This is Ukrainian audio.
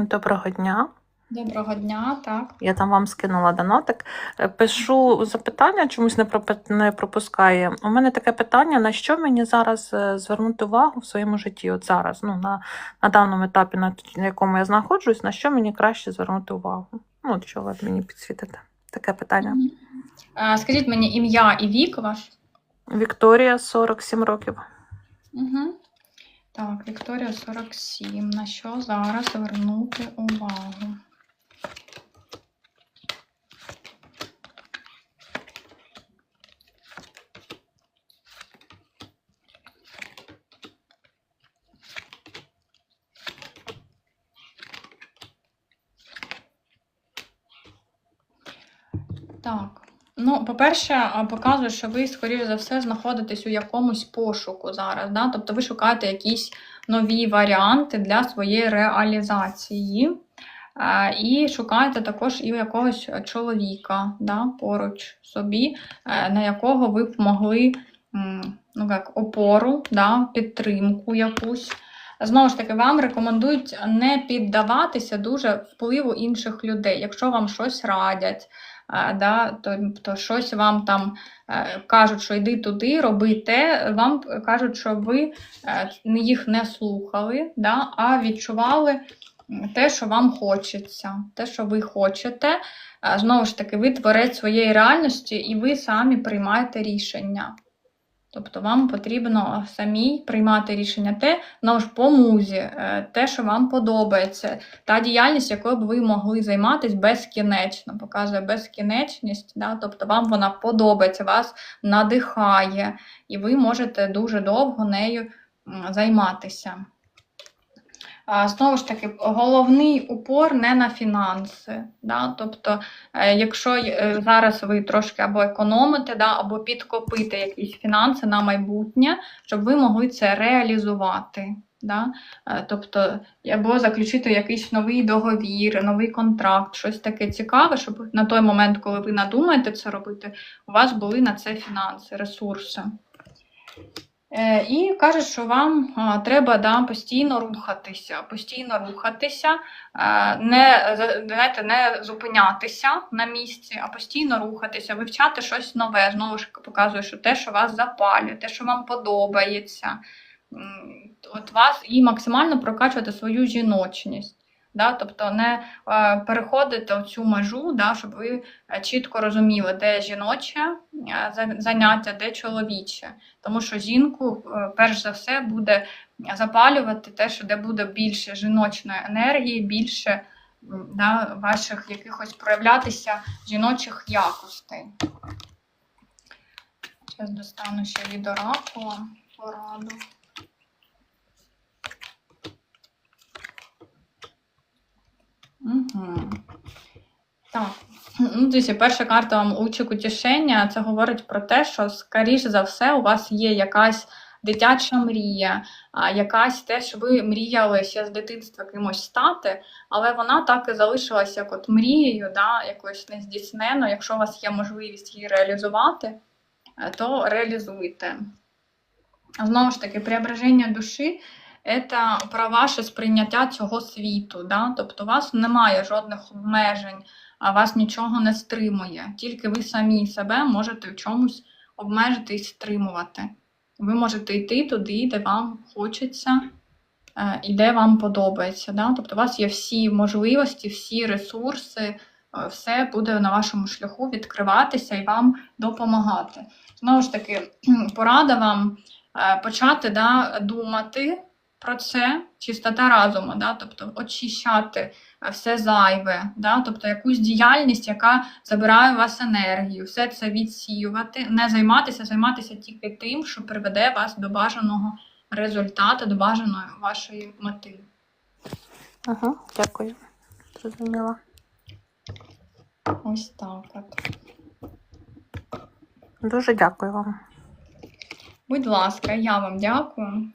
М, Доброго дня. Доброго дня, так. Я там вам скинула донатик. Е, Пишу запитання, чомусь не пропускає. У мене таке питання: на що мені зараз е, звернути увагу в своєму житті? От зараз, ну на, на даному етапі, на, якому я знаходжусь, на що мені краще звернути увагу? Ну, от що ви мені підсвітите? Таке питання. Скажіть мені ім'я і вік ваш. Вікторія, 47 років. Угу. Так, Вікторія 47. На що зараз звернути увагу? Так. Ну, по-перше, показує, що ви, скоріш за все, знаходитесь у якомусь пошуку зараз. Да? Тобто ви шукаєте якісь нові варіанти для своєї реалізації. І шукаєте також і якогось чоловіка да, поруч собі, е, на якого ви б могли ну, як, опору, да, підтримку якусь. Знову ж таки, вам рекомендують не піддаватися дуже впливу інших людей. Якщо вам щось радять, да, то, то щось вам там е, кажуть, що йди туди, роби те, вам кажуть, що ви е, їх не слухали, да, а відчували те, що вам хочеться, те, що ви хочете. Знову ж таки, ви творець своєї реальності і ви самі приймаєте рішення. Тобто вам потрібно самій приймати рішення те, на ж по музі, е, те, що вам подобається, та діяльність, якою б ви могли займатися безкінечно, показує безкінечність, да? тобто вам вона подобається, вас надихає, і ви можете дуже довго нею займатися. Знову ж таки, головний упор не на фінанси. Да? Тобто, е, якщо е, зараз ви трошки або економите, да, або підкопите якісь фінанси на майбутнє, щоб ви могли це реалізувати. Да? Е, Тобто, або заключити якийсь новий договір, новий контракт, щось таке цікаве, щоб на той момент, коли ви надумаєте це робити, у вас були на це фінанси, ресурси. Е, І каже, що вам треба да, постійно рухатися, постійно рухатися, е, не, знаєте, не зупинятися на місці, а постійно рухатися, вивчати щось нове. Знову ж показує, що те, що вас запалює, те, що вам подобається, от вас і максимально прокачувати свою жіночність. Да? Тобто не е, переходити цю межу, да, щоб ви е, чітко розуміли, де жіноче е, заняття, де чоловіче. Тому що жінку, перш за все, буде запалювати те, що де буде більше жіночної енергії, більше да, ваших якихось проявлятися жіночих якостей. Зараз достану ще від оракула пораду. Так. Ну, дивіться, перша карта вам лучик утішення. Це говорить про те, що, скоріш за все, у вас є якась дитяча мрія, якась те, що ви мріяли ще з дитинства кимось стати, але вона так і залишилася як от мрією, да, якоюсь нездійсненою. Якщо у вас є можливість її реалізувати, е, то реалізуйте. Знову ж таки, преображення душі це про ваше сприйняття цього світу. Да? Тобто у вас немає жодних обмежень, а вас нічого не стримує. Тільки ви самі себе можете в чомусь обмежити і стримувати. Ви можете йти туди, де вам хочеться е, і де вам подобається. Да? Тобто у вас є всі можливості, всі ресурси, е, все буде на вашому шляху відкриватися і вам допомагати. Знову ж таки, порада вам е, почати да, думати про це, чистота разуму, да? тобто очищати е, все зайве, да? тобто якусь діяльність, яка забирає у вас енергію, все це відсіювати, не займатися, займатися тільки тим, що приведе вас до бажаного результату, до бажаної вашої мети. Ага, дякую. Зрозуміла. Ось так от. Дуже дякую вам. Будь ласка, я вам дякую.